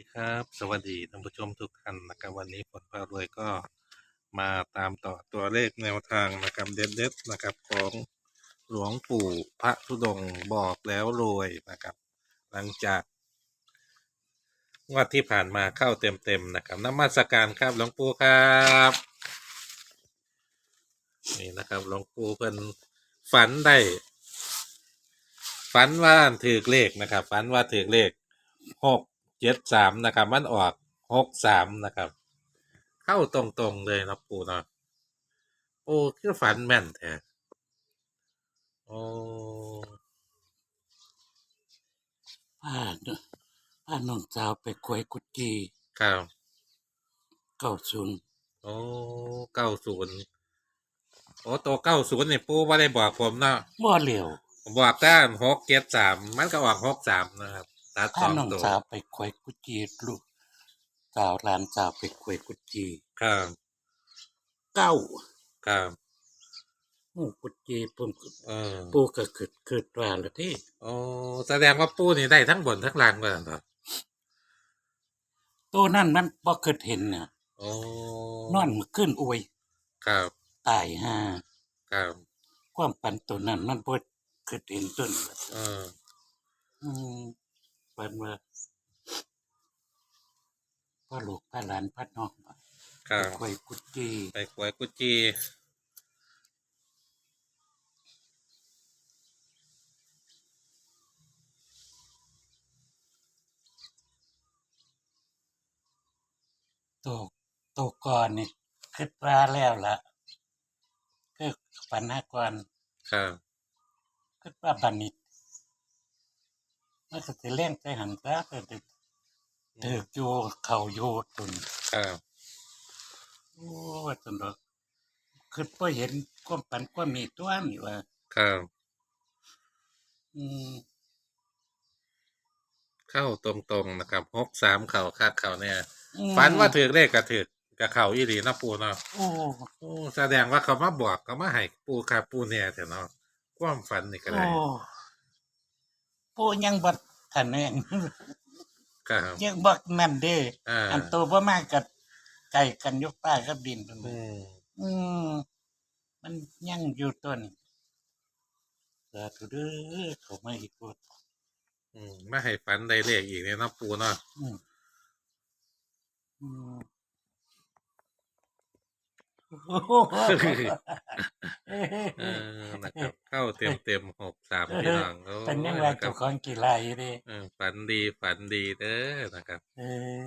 ดีครับ สวัสดีท่านผู้ชมทุกท่านนะครับวันนี้ผลพารวยก็มาตามต่อตัวเลขแนวทางนะครับเด็ดๆนะครับของหลวงปู่พระธุดงค์บอกแล้วรวยนะครับ หลังจากงวดที่ผ่านมาเข้าเต็มๆนะครับน้ำมัสการครับหลวงปู่ครับนี่นะครับหลวงปู่เพิ่นฝันได้ฝันว่าถือเลขนะครับฝันว่าถือเลขหก เจ็ดสามนะครับ มันออกหกสามนะครับ เข้าตรงๆเลยนะปู่เนาะโอ้คือฝันแม่นแท้โอ้พาเนอะพาน้องสาวไปควยกุจีครับเก้าศูนย์โอ้เก้าศูนย์โอ้ตัวเก้าศูนย์นี่ปู่ว่าได้บอกผมเนาะบ่เหลียวผมบอกด้านหกเจ็ดสามมันก็ออกหกสามนะครับ ตัดสพาองน้องตัวสาวไปควยกุจีลูกสาวหลานสาวไปควยกุจีครับเก้าครับโอ้กุจีปุ่มเออปูก็เกิดเกิดว่าละที่โอ้แสดงว่าปู่นี่ได้ทั้งบนทั้งล่างเลยเหรอตัวนั่นมันบ่เคยเห็นน่ะโอ้นอนมาขึ้นอวยครับตายห่าครับความปันตัวนั้นมันบ่เคยเห็นต้น เอออืม ปันว่าพ่อลูกพ่อหลานพ่อน้องครัไปบควยกุจีไปกวยกุจีตัวตัวก่อนนี่คิดว่าแล้วล่ะคือปัญหาก่อนครับคิดว่าบันนี้ มันก็สิเล่นใจหันซะแต่ดึกถือกอยู่เข่าอยู่ตุนครับโอ้ว่าตุนดอกคือพอเห็นความปันความมีตัวนี่ว่า ครับ อืมเข้าตรงๆนะครับหกสามเข่าคาดเข่าเนี่ยอืมฝันว่าถือเลขกับถือกับเข่าอีหลีเนาะปูเนาะโอ้โอ้แสดงว่าเขามาบอกเขามาให้ปูคาปูเนี่ยแต่เนาะความฝันนี่ก็โอ้ได้ ปูยังบัดคะแนนครับ ยังบักนั่นเด้อ่า อันโตบ่มากกับไก่กันยกป้ากับดินตรงอืนี้มอืมมันยังอยู่ต้นสาธุเด้อเขาไม่อีกคนอืมมาให้ฝันได้เลขอีกเนี่ยเนาะปูเนาะอืมอืมโอ้โหเออนะครับเข้าเต็มเต็มหก สามพี่น้องโอ้เป็นยังไงนะครัเจ้าบของกีฬาอยู่ดิเออฝันดีฝันดีเด้อนะครับ เออ